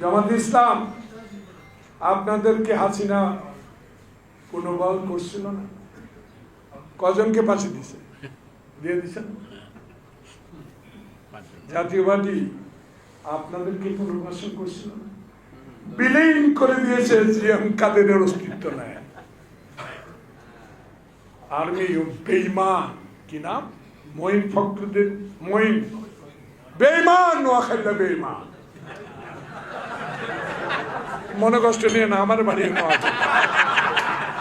জামাত ইসলাম, আপনাদেরকে হাসিনা পুনর্বল করছিল না? কজনকে পাশে দিছে দিয়ে দিছেন জাতীয়বাদী আপনাদেরকে পুনর্বাসন করছিল না? বিলীন করে দিয়েছে জিএম কাদেরের অস্তিত্ব নেয়। আর্মি বেইমান, কি নাম? মঈন ফখরুদ্দিন, মঈন। বেইমান, নোয়াখালীরা বেইমান। মনে কষ্ট নিয়ে না, আমার বাড়ি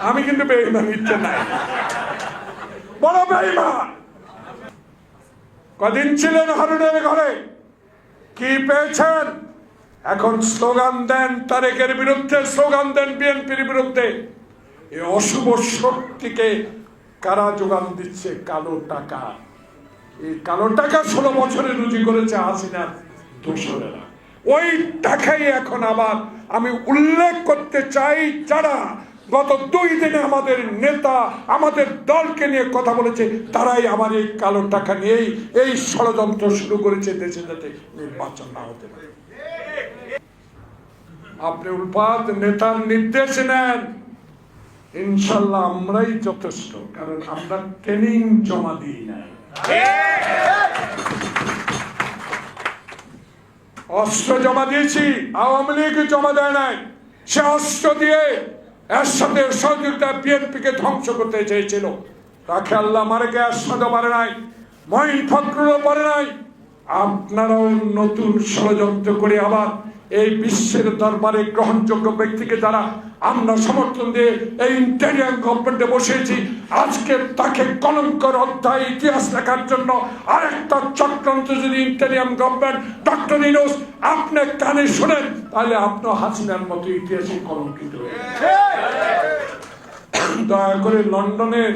আমি কিন্তু বেইমান ইচ্ছে নাই। বড় কদিন ছিলেন হারুনের ঘরে? কি পেয়েছেন? এখন স্লোগান দেন তারেকের বিরুদ্ধে, স্লোগান দেন বিএনপির বিরুদ্ধে। এই অশুভ শক্তিকে কারা যোগান দিচ্ছে? কালো টাকা। এই কালো টাকা ষোলো বছরে রুজি করেছে হাসিনার দোসরেরা। ওই টাকাই এখন আবার আমি উল্লেখ করতে চাই যারা গত দুই দিনে আমাদের নেতা, আমাদের দলকে নিয়ে কথা বলেছে, তারাই আমার এই কালো টাকা নিয়েই এই ষড়যন্ত্র শুরু করেছে দেশে যাতে নির্বাচন না হতে পারে। আপনি উৎপাদ নেতার নির্দেশ নেন। ইনশাল্লাহ আমরাই যথেষ্ট, কারণ আমরা ট্রেনিং জমা দিই নাই। অস্ত্র জমা দিয়েছি, আওয়ামী লীগ জমা দেয় নাই। সে অস্ত্র দিয়ে এর সাথে সহযোগিতা বিএনপিকে ধ্বংস করতে চেয়েছিল। তাকে আল্লাহ, মারে কে? একসাথে পারে নাই। মহিন ফখরুলও পারে নাই। আপনারাও নতুন ষড়যন্ত্র করে আবার এই বিশ্বের দরবারে গ্রহণযোগ্য ব্যক্তিকে যারা আমরা সমর্থন দিয়ে এই ইন্টারিয়াম গভর্নমেন্টে বসেছি আজকে তাকে কলঙ্কর অধ্যায় ইতিহাস লেখার জন্য আরেকটা চক্রান্ত যদি ইন্টারিয়াম গভর্নমেন্ট ডক্টর ইনোস আপনি কানে শোনেন তাহলে আপনার হাসিনার মতো ইতিহাসে কলঙ্কিত হয়ে দয়া করে লন্ডনের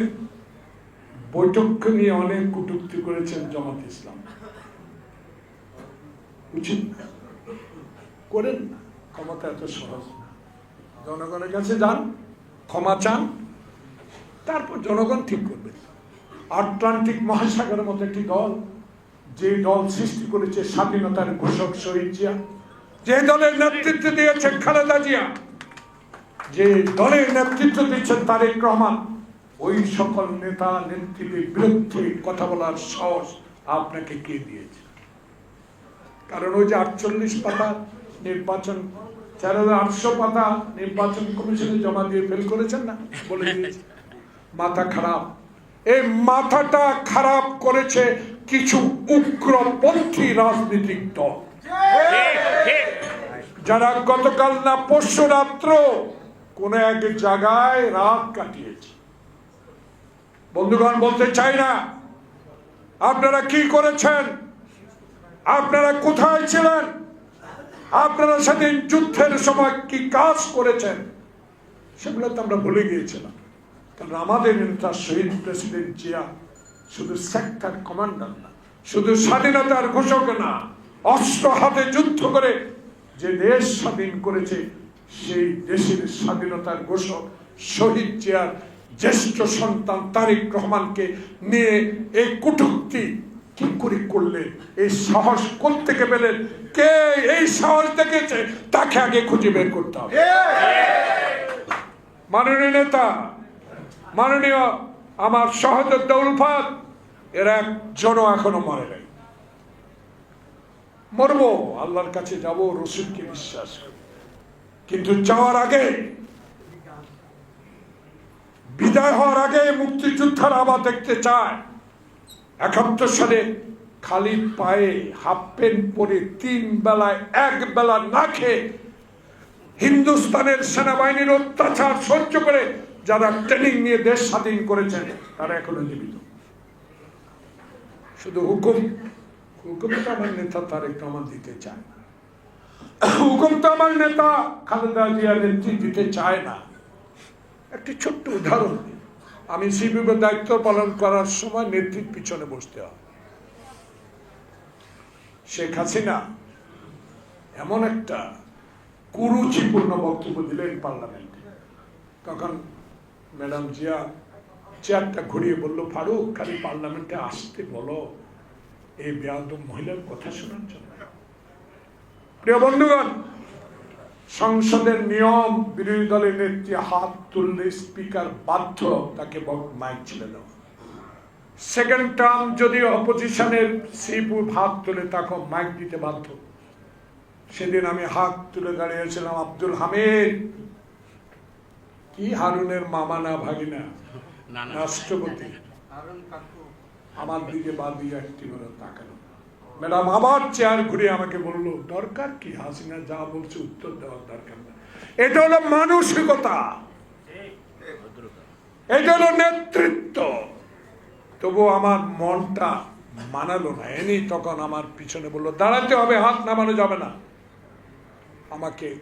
বৈঠক নিয়ে অনেক কটূক্তি করেছেন জামাত ইসলাম। উচিত। করেন না ক্ষমতা এত সহজ না। জনগণের কাছে যান, ক্ষমা চান, তারপর জনগণ ঠিক করবে। আটলান্টিক মহাসাগরের মতো একটি দল, যে দল সৃষ্টি করেছে স্বাধীনতার ঘোষক শহীদ জিয়া, যে দলের নেতৃত্ব দিয়েছে খালেদা জিয়া, যে দলের নেতৃত্ব দিচ্ছেন তারেক রহমান, ওই সকল নেতা, নেত্রীদের বিরুদ্ধে কথা বলার সাহস আপনাকে কে দিয়েছে? কারণ ওই যে আটচল্লিশ পাতা নির্বাচন চার হাজার আটশো পাতা নির্বাচন কমিশনে জমা দিয়ে ফেল করেছেন না? বলে মাথা খারাপ। এই মাথাটা খারাপ করেছে কিছু উগ্রপন্থী রাজনৈতিক দল। যারা গতকাল না পরশু রাত্র কোন এক জায়গায় রাত কাটিয়েছে। বন্ধুগণ, বলতে চাই না। আপনারা কি করেছেন? আপনারা কোথায় ছিলেন? আপনারা সেদিন যুদ্ধের সময় কি কাজ করেছেন? সেগুলো তো আমরা ভুলে গিয়েছিলাম। কারণ আমাদের নেতা শহীদ প্রেসিডেন্ট জিয়া শুধু সেক্টর কমান্ডার না, শুধু স্বাধীনতার ঘোষক না, অস্ত্র হাতে যুদ্ধ করে যে দেশ স্বাধীন করেছে, সেই দেশের স্বাধীনতার ঘোষক শহীদ জিয়ার জ্যেষ্ঠ সন্তান তারিক রহমানকে নিয়ে এই কুটুক্তি কি করে করলেন এই সাহস থেকে পেলেন কে এই সাহস দেখেছে তাকে আগে খুঁজে বের করতে হবে। মাননীয় নেতা, মাননীয় আমার সহযোগ দৌলফাত এরা একজনও এখনও মরে নাই। মরবো, আল্লাহর কাছে যাব, রসুলকে বিশ্বাস করি। কিন্তু যাওয়ার আগে, বিদায় হওয়ার আগে মুক্তিযোদ্ধার আবার দেখতে চায় একাত্তর সালে খালি পায়ে হাফ প্যান্ট পরে তিন বেলায় এক বেলা না খেয়ে হিন্দুস্তানের সেনাবাহিনীর অত্যাচার সহ্য করে যারা ট্রেনিং নিয়ে দেশ স্বাধীন করেছেন তারা এখনও জীবিত। শুধু হুকুম হুকুম তো আমার নেতা তারেক রহমান দিতে চায় না। হুকুম তো আমার নেতা খালেদা জিয়া নেত্রী দিতে চায় না। একটি ছোট্ট উদাহরণ। আমি সিপিবের দায়িত্ব পালন করার সময় নেত্রীর পিছনে বসতে হয়। শেখ হাসিনা এমন একটা কুরুচিপূর্ণ বক্তব্য দিলেন পার্লামেন্টে। তখন ম্যাডাম জিয়া চেয়ারটা ঘুরিয়ে বলল, ফারুক, খালি পার্লামেন্টে আসতে বলো। এই বেয়াদব মহিলার কথা শোনার জন্য। প্রিয় বন্ধুগণ সংসদের নিয়ম বিরোধী দলের নেত্রী হাত তুললে স্পিকার বাধ্য তাকে মাইক ছেড়ে দেওয়া। সেকেন্ড টার্ম যদি অপোজিশনের শ্রীপুর হাত তুলে তাকে মাইক দিতে বাধ্য। সেদিন আমি হাত তুলে দাঁড়িয়েছিলাম আব্দুল হামিদ। কি হারুনের মামা না ভাগিনা? রাষ্ট্রপতি। আমার দিকে বাদ দিয়ে একটি করে তাকালো ম্যাডাম আবার চেয়ার ঘুরে আমাকে বলল, দরকার কি? হাসিনা যা বলছে উত্তর দেওয়ার দরকার না। এটা হলো মানসিকতা। এটা হলো নেতৃত্ব। তবু আমার মনটা মানালো না। এনি তখন আমার পিছনে বলল, দাঁড়াতে হবে, হাত নামানো যাবে না। আমাকে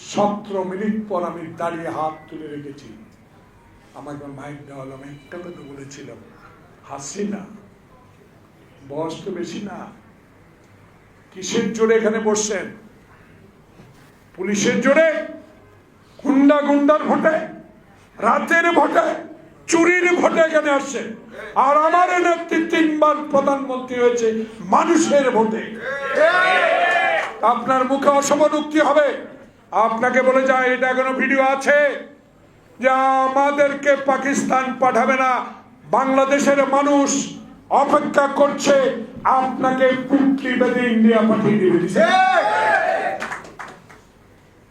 সতেরো মিনিট পর আমি দাঁড়িয়ে হাত তুলে রেখেছি। আমাকে মাইক দেওয়া হলো, আমি একটা কথা বলেছিলাম। হাসি না বয়স তো বেশি না। কিসের জোরে এখানে বসছেন? পুলিশের জোরে? গুন্ডা গুন্ডার ভোটে? রাতের ভোটে? চুরির ভোটে এখানে আসছে। আর আমার নেত্রী তিনবার প্রধানমন্ত্রী হয়েছে মানুষের ভোটে। আপনার মুখে অসমনুক্তি হবে। আপনাকে বলে যায়, এটা কোনো ভিডিও আছে যে আমাদেরকে পাকিস্তান পাঠাবে না, বাংলাদেশের মানুষ অপেক্ষা করছে আপনাকে পুটলি বেঁধে ইন্ডিয়া পাঠিয়ে দেবে।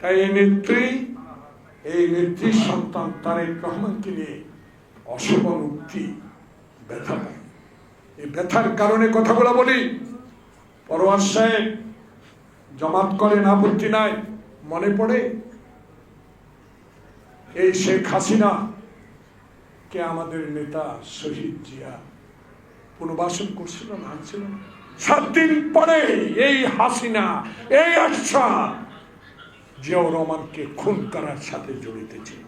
তাই এই নেত্রী এই নেত্রীর সন্তান তারেক রহমানকে নিয়ে অশোভন উক্তি ব্যথা পায়। এই ব্যথার কারণে কথাগুলো বলি। পরোয়ার সাহেব জমাত করেন আপত্তি নাই মনে পড়ে? এই শেখ হাসিনা কে আমাদের নেতা শহীদ জিয়া পুনর্বাসন করছিল না আনছিল না। সাত দিন পরে এই হাসিনা, এই আশা জিয়াউর রহমানকে খুন করার সাথে জড়িত ছিল।